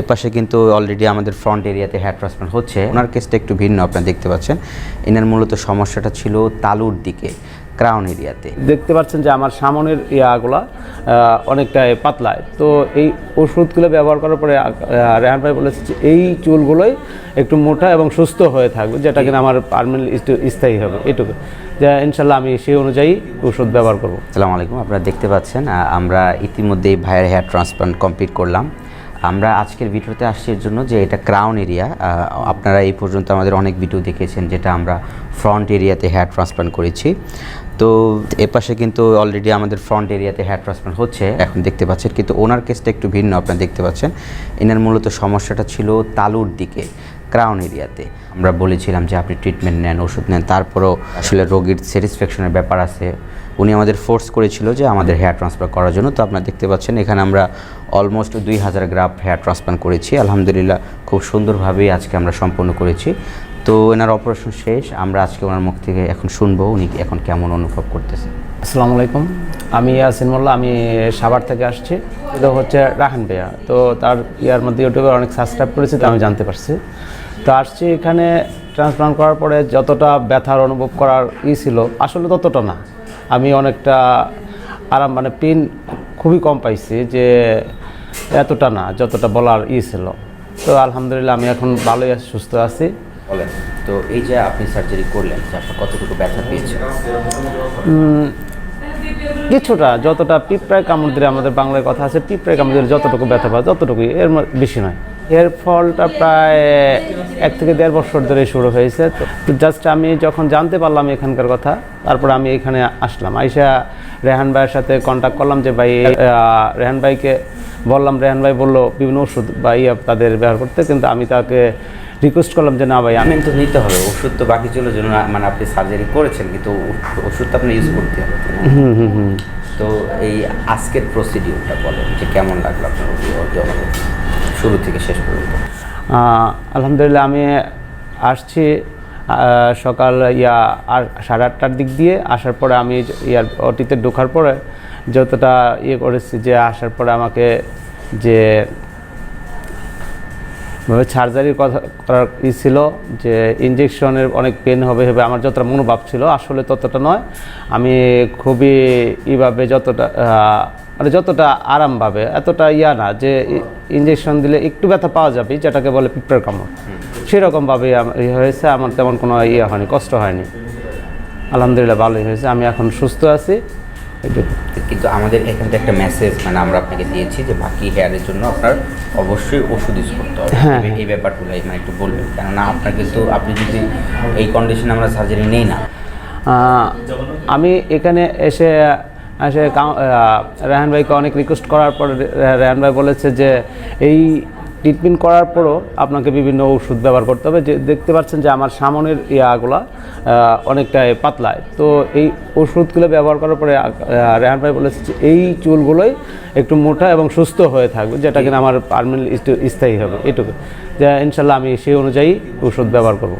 এ পাশে কিন্তু অলরেডি আমাদের ফ্রন্ট এরিয়াতে হেয়ার ট্রান্সপ্লান্ট হচ্ছে। ওনার কেসটা একটু ভিন্ন আপনারা দেখতে পাচ্ছেন। এনার মূলত সমস্যাটা ছিল তালুর দিকে ক্রাউন এরিয়াতে দেখতে পাচ্ছেন যে আমার সামনের ইয়াগুলা অনেকটাই পাতলায়। তো এই ওষুধগুলো ব্যবহার করার পরে রেহান ভাই বলেছে যে এই চুলগুলোই একটু মোটা এবং সুস্থ হয়ে থাকবে যেটা কিনা আমার পারমানেন্ট স্থায়ী হবে এটুকু। যা ইনশাল্লাহ আমি সেই অনুযায়ী ওষুধ ব্যবহার করব। আসসালামু আলাইকুম আপনারা দেখতে পাচ্ছেন আমরা ইতিমধ্যেই ভাইয়ের হেয়ার ট্রান্সপ্লান্ট কমপ্লিট করলাম। আমরা আজকের ভিডিওতে আসছি এর জন্য যে এটা ক্রাউন এরিয়া আপনারা এই পর্যন্ত আমাদের অনেক ভিডিও দেখেছেন যেটা আমরা ফ্রন্ট এরিয়াতে হেয়ার ট্রান্সপ্লান্ট করেছি। তো এ পাশে কিন্তু অলরেডি আমাদের ফ্রন্ট এরিয়াতে হেয়ার ট্রান্সপ্লান্ট হচ্ছে, এখন দেখতে পাচ্ছেন, কিন্তু ওনার কেসটা একটু ভিন্ন, আপনারা দেখতে পাচ্ছেন। এনার মূলত সমস্যাটা ছিল তালুর দিকে ক্রাউন এরিয়াতে আমরা বলেছিলাম যে আপনি ট্রিটমেন্ট নেন, ওষুধ নেন, তারপরও আসলে রোগীর স্যাটিসফ্যাকশনের ব্যাপার আছে। উনি আমাদের ফোর্স করেছিল যে আমাদের হেয়ার ট্রান্সফার করার জন্য। তো আপনারা দেখতে পাচ্ছেন এখানে আমরা অলমোস্ট দুই হাজার গ্রাফ হেয়ার ট্রান্সপ্লান্ট করেছি। আলহামদুলিল্লাহ খুব সুন্দরভাবেই আজকে আমরা সম্পন্ন করেছি। তো এনার অপারেশন শেষ আমরা আজকে ওনার মুখ থেকে এখন শুনব উনি এখন কেমন অনুভব করতেছে। আসসালামু আলাইকুম। আমি ইয়াসিন মোল্লা আমি সাভার থেকে আসছি। এটা হচ্ছে রাহান ভাইয়া। তো তার ইয়ার মধ্যে ইউটিউবে অনেক সাবস্ক্রাইব করেছি তো আমি জানতে পারছি। তো আসছি এখানে ট্রান্সপ্লান্ট করার পরে যতটা ব্যথার অনুভব করার ই ছিল আসলে ততটা না। আমি অনেকটা আরাম মানে পেন খুবই কম পাইছি যে এতটা না যতটা বলার ই ছিল। তো আলহামদুলিল্লাহ আমি এখন ভালোই আছি সুস্থ আছি। বলেন তো এই যে আপনি সার্জারি করলেন আপনার কতটুকু ব্যথা পেয়েছেন কিছুটা যতটা পিঁপড়ায় কামড় দিলে আমাদের বাংলায় কথা আছে পিঁপড়ায় কামড় দিলে যতটুকু ব্যথা পায় ততটুকুই এর বেশি নয়। এর ফলটা প্রায় এক থেকে দেড় বছর ধরে শুরু হয়েছে। তো জাস্ট আমি যখন জানতে পারলাম এখানকার কথা তারপর আমি এখানে আসলাম। আইসা রেহান ভাইয়ের সাথে কন্ট্যাক্ট করলাম যে ভাই রেহান ভাইকে বললাম। রেহান ভাই বলল বিভিন্ন ওষুধ বা ইয়ে তাদের ব্যবহার করতে। কিন্তু আমি তাকে রিকোয়েস্ট করলাম যে না ভাই আমি তো নিতে হবে। ওষুধ তো বাকি ছিল জন্য মানে আপনি সার্জারি করেছেন কিন্তু ওষুধ তো আপনি ইউজ করতে হবে হুম হুম হুম। তো এই আজকের প্রসিডিউরটা বলেন যে কেমন লাগল আপনার অভিজ্ঞতা? শুরু থেকে শেষ পর্যন্ত? আলহামদুলিল্লাহ, আমি আসছি সকাল ইয়া সাড়ে আটটার দিক দিয়ে। আসার পরে আমি ইয়ার অতীতে ঢোকার পরে যতটা ইয়ে করেছি যে আসার পরে আমাকে যে সার্জারির কথা করার ই ছিল যে ইঞ্জেকশনের অনেক পেন হবে হবে আমার যতটা মনোভাব ছিল, আসলে ততটা নয়। আমি খুবই ইভাবে যতটা মানে যতটা আরামভাবে, এতটা ইয়া না যে ইঞ্জেকশন দিলে একটু ব্যথা পাওয়া যাবে, যেটাকে বলে পিঁপড়ার কামড়। সেরকমভাবে ইয়ে হয়েছে, আমার তেমন কোনো ইয়ে হয়নি, কষ্ট হয়নি। আলহামদুলিল্লাহ, ভালোই হয়েছে, আমি এখন সুস্থ আছি। কিন্তু আমাদের এখান থেকে একটা মেসেজ মানে আমরা আপনাকে দিয়েছি যে বাকি হেয়ারের জন্য আপনার অবশ্যই ওষুধ ইউজ করতে হবে। হ্যাঁ। এই- এই ব্যাপারগুলো মানে একটু বলবেন। কেননা আপনার কিন্তু আপনি যদি এই কন্ডিশনে আমরা সার্জারি নেই না। আমি এখানে এসে এসে রেহান ভাইকে অনেক রিকোয়েস্ট করার পর রেহান ভাই বলেছে যে এই ট্রিটমেন্ট করার পরও আপনাকে বিভিন্ন ওষুধ ব্যবহার করতে হবে। যে, দেখতে পাচ্ছেন যে আমার সামনের ইয়াগুলা অনেকটাই পাতলায়। তো এই ওষুধগুলো ব্যবহার করার পরে রেহান ভাই বলেছে যে, এই চুলগুলোই একটু মোটা এবং সুস্থ হয়ে থাকবে, যেটা কিনা আমার পারমানেন্ট স্থায়ী হবে। এটুকু। যে, ইনশাল্লাহ আমি সেই অনুযায়ী ওষুধ ব্যবহার করব।